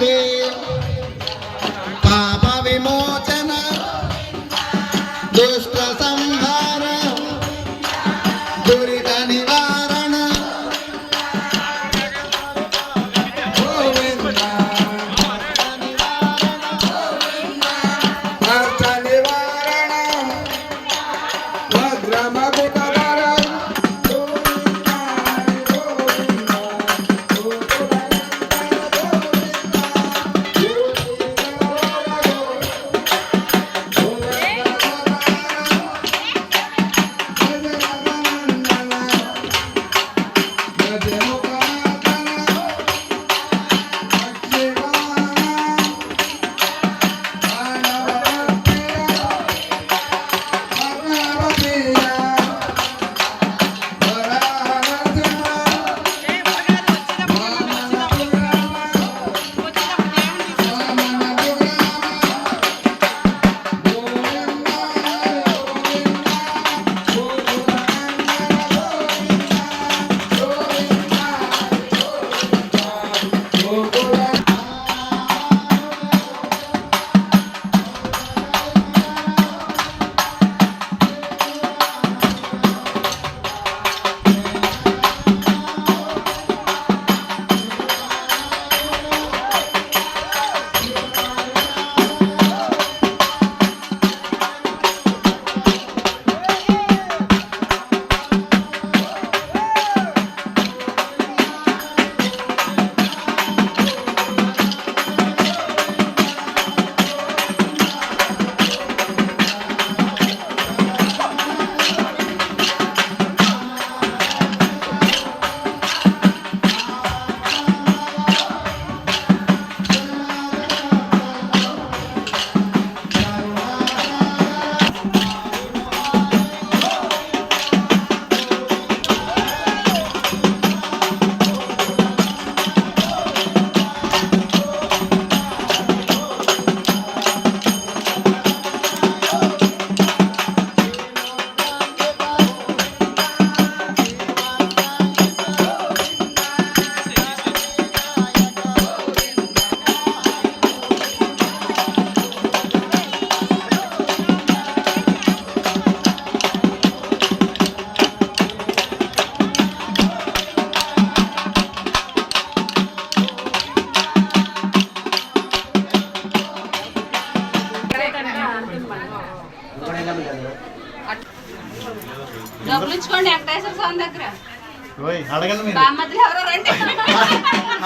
Patria. అడగండి మీరు.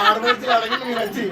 ఆడపడుతులు అడగండి మీరు వచ్చి.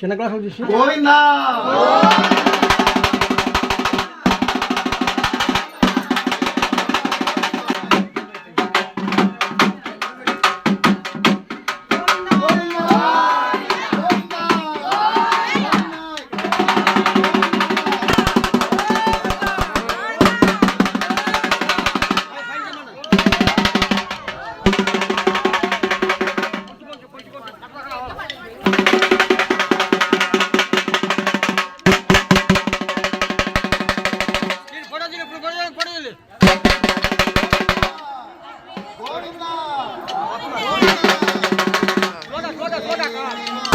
చిన్న గ్లాస్ తీసి గోవిందా 坐着坐着坐着。